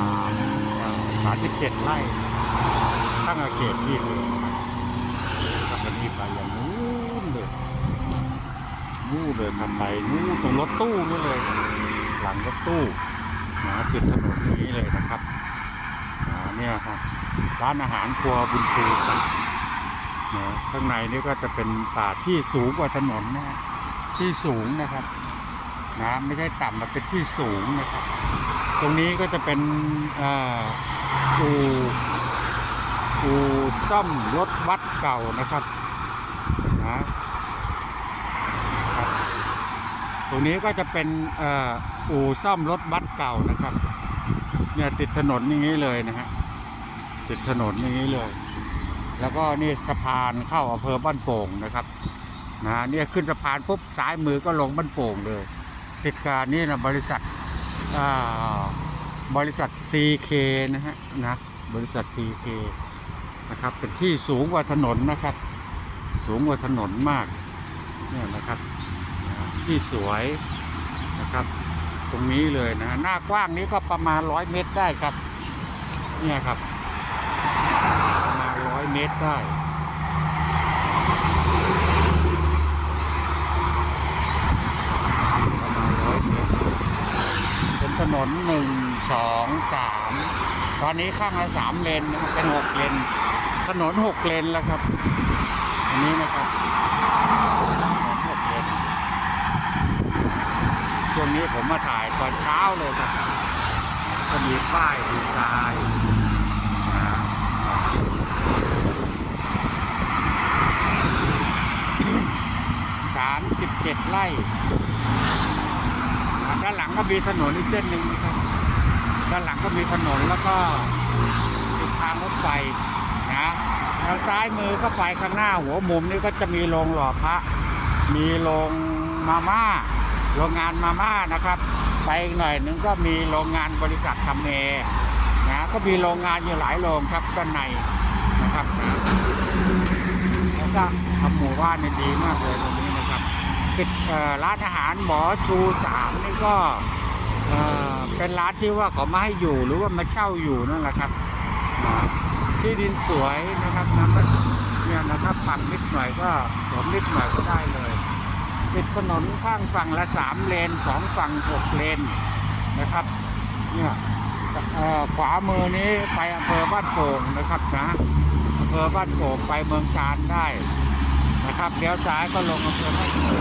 57ไร่ตั้งอาเขตที่เลยนะครับแล้วนี่ไปอย่างนู้นเลยนู้นเลยทำไปนู้นตรงรถตู้นู่นเลย หลังรถตู้นะติดถนนนี้เลยนะครับเนี่ยครับร้านอาหารครัวบุญชูครับนะข้างในนี่ก็จะเป็นป่าที่สูงกว่าถนนนะฮะที่สูงนะครับ นะไม่ใช่ต่ำมาเป็นที่สูงนะครับ ตรงนี้ก็จะเป็นอู่อู่ซ่อมรถวัดเก่านะครับนะตรงนี้ก็จะเป็นอ่ออู่ซ่อมรถบัสเก่านะครับ เนี่ยติดถนนอย่างนี้เลยนะฮะติดถนนอย่างนี้เลย แล้วก็นี่สะพานเข้าอำเภอบ้านโป่งนะครับนะเนี่ยขึ้นสะพานปุ๊บซ้ายมือก็ลงบ้านโป่งเลย ติการนี่นะบริษัทบริษัท CK นะฮะนะบริษัท CK นะครับเป็นที่สูงกว่าถนนนะครับ สูงกว่าถนนมากเนี่ยนะครับที่สวยนะครับ ตรงนี้เลยนะหน้ากว้างนี้ก็ประมาณร้อยเมตรได้ครับ เนี่ยครับ ประมาณร้อยเมตรได้ ประมาณร้อยเมตร เป็ นหนึ่งสองสามตอนนี้ข้างละสามเลนนะครับเป็นหกเลน ถนนหกเลนแล้วครับอันนี้นะครับถนนหกเลนช่วงนี้ผมมาถ่ายตอนเช้าเลยครับก็มีป้ายดีไซน์นะสามสิบเจ็ดไร่ ด้านหลังก็มีถนนอีกเส้นหนึ่งนะครับด้านหลังก็มีถนนแล้วก็มีทางรถไฟนะทางซ้ายมือก็ไปข้างหน้าหัวมุมนี่ก็จะมีโรงหล่อพระ มีโรงมาม่าโรงงานมาม่านะครับ ไปอีกหน่อยหนึงก็มีโรงงานบริษัททำเอนะก็มีโรงงานอยู่หลายโรงครับด้านในนะครับนะแล้วก็ทำหมู่บ้านเนี่ยดีมากเลย ตรงนี้นะครับติดร้านอาหารหมอชูสามนี่ก็เป็นร้านที่ว่าเขามาให้อยู่หรือว่ามาเช่าอยู่นั่นแหละครับที่ดินสวยนะครับนะเนี่ยนะครับฝั่งนิดหน่อยก็สวมนิดหน่อยก็ได้เลยติดถนนข้างฝั่งละสามเลนสองฝั่งหกเลนนะครับเนี่ยขวามือนี้ไปอำเภอบ้านโป่งนะครับนะอำเภอบ้านโป่งไปเมืองการได้นะครับเลี้ยวซ้ายก็ลงอำเภอบ้านโป่ง